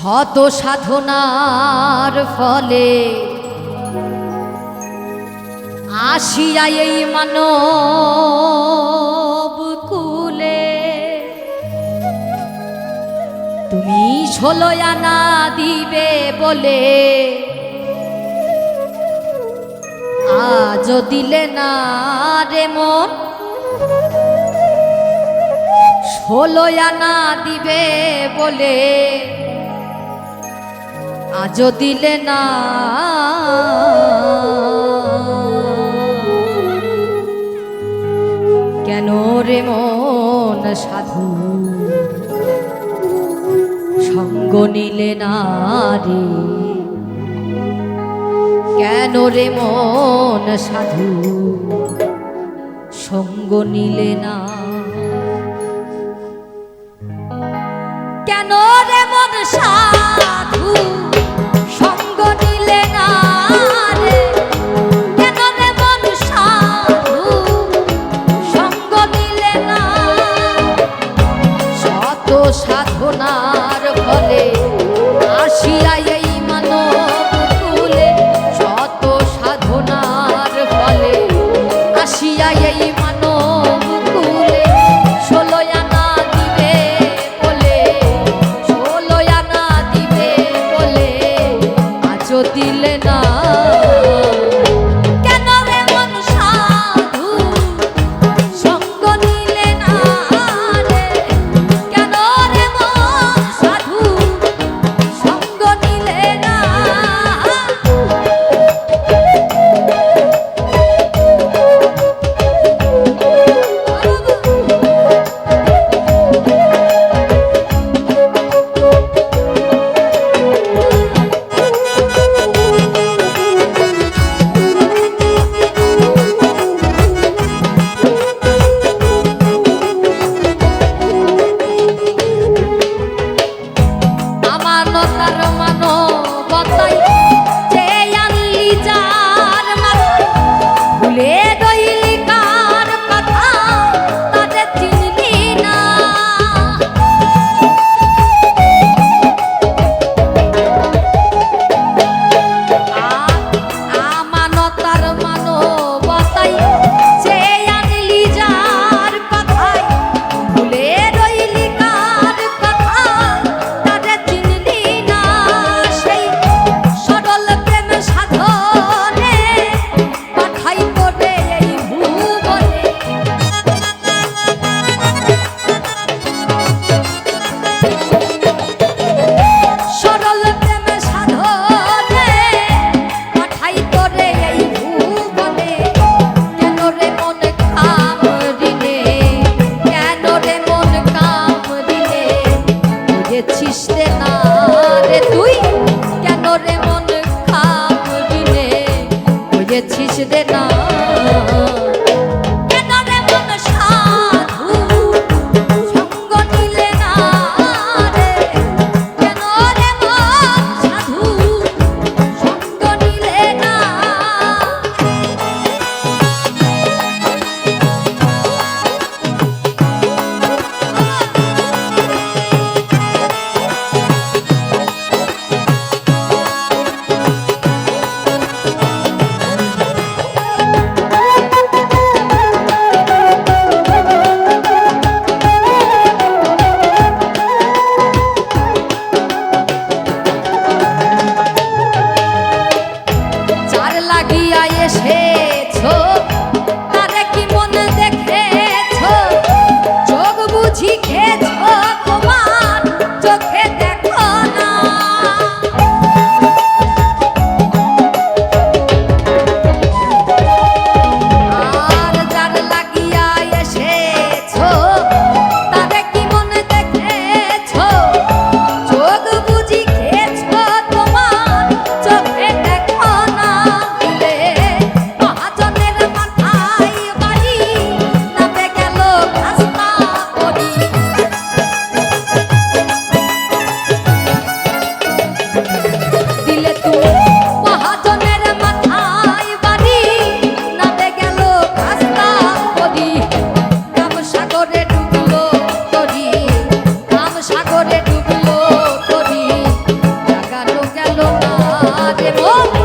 শত সাধনার ফলে আসিয়া এই মানব কুলে। তুমি ষোলয়ানা দিবে বলে আজ দিলে না রে মন। ষোলয়ানা দিবে বলে আজও দিলে না। কেন রে মন সাধু? সঙ্গ নিলে না রে। কেন রে মন সাধু? সঙ্গ নিলে না। কেন রে মন সাধু? Vamos.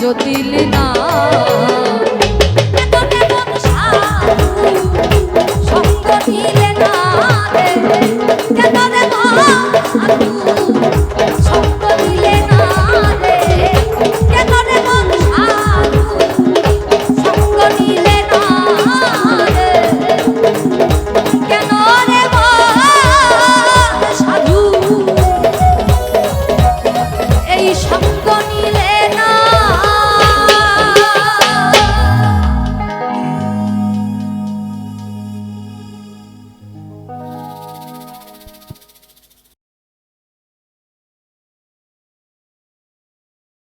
জটিল না। সঙ্গ দিলে না রে কেন রে মা